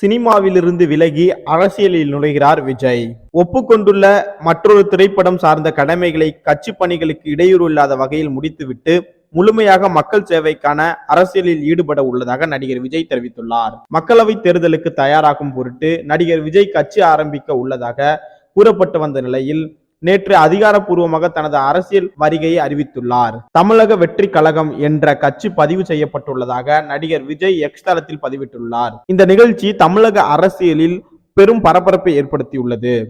சினிமாவிலிருந்து விலகி அரசியலில் நுழைகிறார் விஜய். ஒப்புக்கொண்டுள்ள மற்றொரு திரைப்படம் சார்ந்த கடமைகளை கட்சி பணிகளுக்கு இடையூறு இல்லாத வகையில் முடித்துவிட்டு முழுமையாக மக்கள் சேவைக்கான அரசியலில் ஈடுபட உள்ளதாக நடிகர் விஜய் தெரிவித்துள்ளார். மக்களவை தேர்தலுக்கு தயாராகும் பொருட்டு நடிகர் விஜய் கட்சி ஆரம்பிக்க உள்ளதாக கூறப்பட்டு வந்த நிலையில் நேற்று அதிகாரப்பூர்வமாக தனது அரசியல் வருகையை அறிவித்துள்ளார். தமிழக வெற்றி கழகம் என்ற கட்சி பதிவு செய்யப்பட்டுள்ளதாக நடிகர் விஜய் எக்ஸ் தளத்தில் பதிவிட்டுள்ளார். இந்த நிகழ்ச்சி தமிழக அரசியலில் பெரும் பரபரப்பை ஏற்படுத்தியுள்ளது.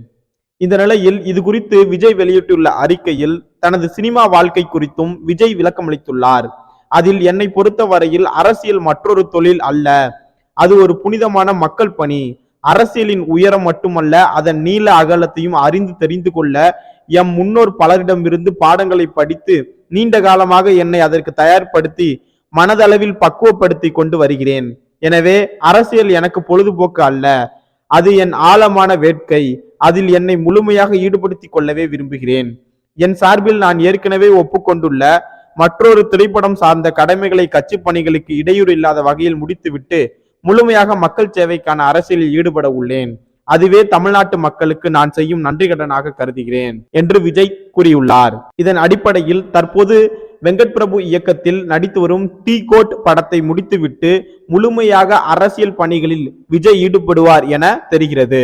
இந்த நிலையில் இது குறித்து விஜய் வெளியிட்டுள்ள அறிக்கையில் தனது சினிமா வாழ்க்கை குறித்தும் விஜய் விளக்கமளித்துள்ளார். அதில் என்னை பொறுத்தவரையில் அரசியல் மற்றொரு தொழில் அல்ல. அது ஒரு புனிதமான மக்கள் பணி. அரசியலின் உயரம் மட்டுமல்ல அதன் நீள அகலத்தையும் அறிந்து தெரிந்து கொள்ள எம் முன்னோர் பலரிடமிருந்து பாடங்களை படித்து நீண்ட காலமாக என்னை அதற்கு தயார்படுத்தி மனதளவில் பக்குவப்படுத்தி கொண்டு வருகிறேன். எனவே அரசியல் எனக்கு பொழுதுபோக்கு அல்ல. அது என் ஆழமான வேட்கை. அதில் என்னை முழுமையாக ஈடுபடுத்திக் கொள்ளவே விரும்புகிறேன். என் சார்பில் நான் ஏற்கனவே ஒப்புக்கொண்டுள்ள மற்றொரு திரைப்படம் சார்ந்த கடமைகளை கட்சி பணிகளுக்கு இடையூறு இல்லாத வகையில் முடித்துவிட்டு முழுமையாக மக்கள் சேவைக்கான அரசியலில் ஈடுபட உள்ளேன். அதுவே தமிழ்நாட்டு மக்களுக்கு நான் செய்யும் நன்றி கடனாக கருதுகிறேன் என்று விஜய் கூறியுள்ளார். இதன் அடிப்படையில் தற்போது வெங்கட் பிரபு இயக்கத்தில் நடித்து வரும் டீ கோட் படத்தை முடித்துவிட்டு முழுமையாக அரசியல் பணிகளில் விஜய் ஈடுபடுவார் என தெரிகிறது.